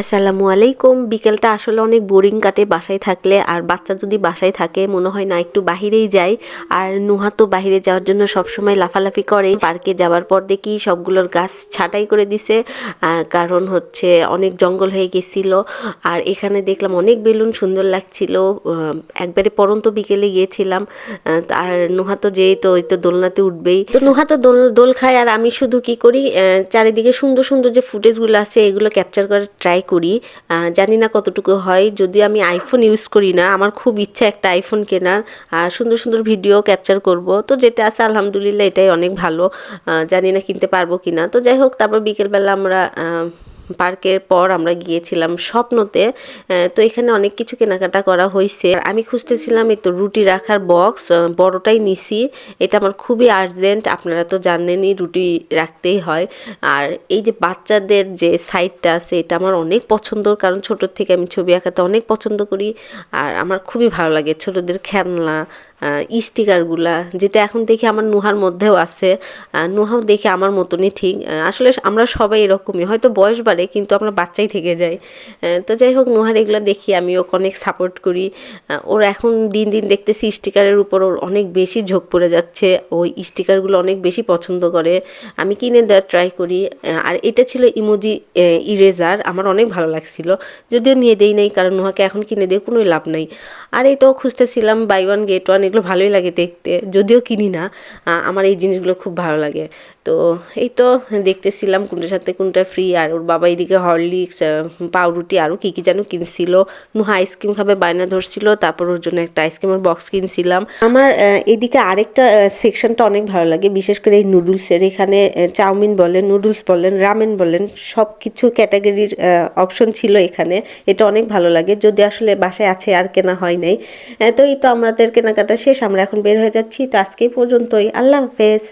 আসসালামু আলাইকুম। বিকেলটা আসলে অনেক বোরিং কাটে বাসায় থাকলে। আর বাচ্চা যদি বাসায় থাকে, মনে হয় না একটু বাহিরেই যাই আর নুহা তো বাহিরে যাওয়ার জন্য সবসময় লাফালাফি করে। পার্কে যাওয়ার পর দেখি সবগুলোর গাছ ছাঁটাই করে দিছে। কারণ হচ্ছে অনেক জঙ্গল হয়ে গেছিল। আর এখানে দেখলাম অনেক বেলুন সুন্দর লাগছিল। একবারে পরন্ত বিকেলে গিয়েছিলাম। আর নুহা তো যেই তো ওই তো দোলনাতে উঠবেই। তো নুহা তো দোল দোল খায়। আর আমি শুধু কি করি? চারিদিকে সুন্দর সুন্দর যে ফুটেজগুলো আছে, এগুলো ক্যাপচার করার ট্রাই করি। জানি না কতটুকু হয়। যদি আমি আইফোন ইউজ করি না, আমার খুব ইচ্ছা একটা আইফোন কেনার। আর সুন্দর সুন্দর ভিডিও ক্যাপচার করব। তো যেটা আছে, আলহামদুলিল্লাহ, এটাই অনেক ভালো। জানি না কিনতে পারব কি না তো যাই হোক, তারপর বিকেলবেলা আমরা পার্কের পর আমরা গিয়েছিলাম স্বপ্নতে তো এখানে অনেক কিছু কেনাকাটা করা হয়েছে আমি খুঁজতেছিলাম এই তো রুটি রাখার বক্স বড়টাই নিছি। এটা আমার খুবই আর্জেন্ট আপনারা তো জানেনই রুটি রাখতেই হয়। আর এই যে বাচ্চাদের যে সাইডটা আছে, এটা আমার অনেক পছন্দ কারণ ছোটোর থেকে আমি ছবি আঁকাতে অনেক পছন্দ করি। আর আমার খুবই ভালো লাগে ছোটোদের খেলনা স্টিকারগুলা যেটা এখন দেখি আমার নুহার মধ্যেও আছে। নুহাও দেখে আমার মতনই ঠিক। আসলে আমরা সবাই এরকমই, হয়তো বয়স বাড়ে কিন্তু আমরা বাচ্চাই থেকে যাই। তো যাই হোক, নুহার এগুলো দেখি, আমি ওকে অনেক সাপোর্ট করি। ওর এখন দিন দিন দেখতেছি স্টিকারের উপর ওর অনেক বেশি ঝোঁক পড়ে যাচ্ছে ওই স্টিকারগুলো অনেক বেশি পছন্দ করে। আমি কিনে দেওয়ার ট্রাই করি। আর এটা ছিল ইমোজি ইরেজার আমার অনেক ভালো লাগছিল। যদিও নিয়ে দেই নাই, কারণ নুহাকে এখন কিনে দিয়ে কোনো লাভ নাই। আর এই তো খুঁজতেছিলাম বাই ওয়ান গেট ওয়ান এগুলো ভালোই লাগে দেখতে। যদিও কিনি না আমার এই জিনিসগুলো খুব ভালো লাগে। তো এই তো দেখতেছিলাম কোনটার সাথে কোনটা ফ্রি আর ওর বাবা এদিকে হরলিক্স পাউরুটি আরও কী কী যেন কিনছিল। নুহা আইসক্রিম খাবে, বায়না ধরছিল, তারপর ওর জন্য একটা আইসক্রিমের বক্স কিনছিলাম। আমার এদিকে আরেকটা সেকশনটা অনেক ভালো লাগে, বিশেষ করে এই নুডলসের এখানে চাউমিন বলেন নুডলস বলেন রামেন বলেন সব কিছু ক্যাটাগরির অপশন ছিল এখানে। এটা অনেক ভালো লাগে, যদি আসলে বাসায় আছে আর কেনা হয় নাই। তো এই তো আমাদের কেনাকাটা শেষ আমরা এখন বের হয়ে যাচ্ছি। তো আজকে পর্যন্তই। আল্লাহ হাফেজ।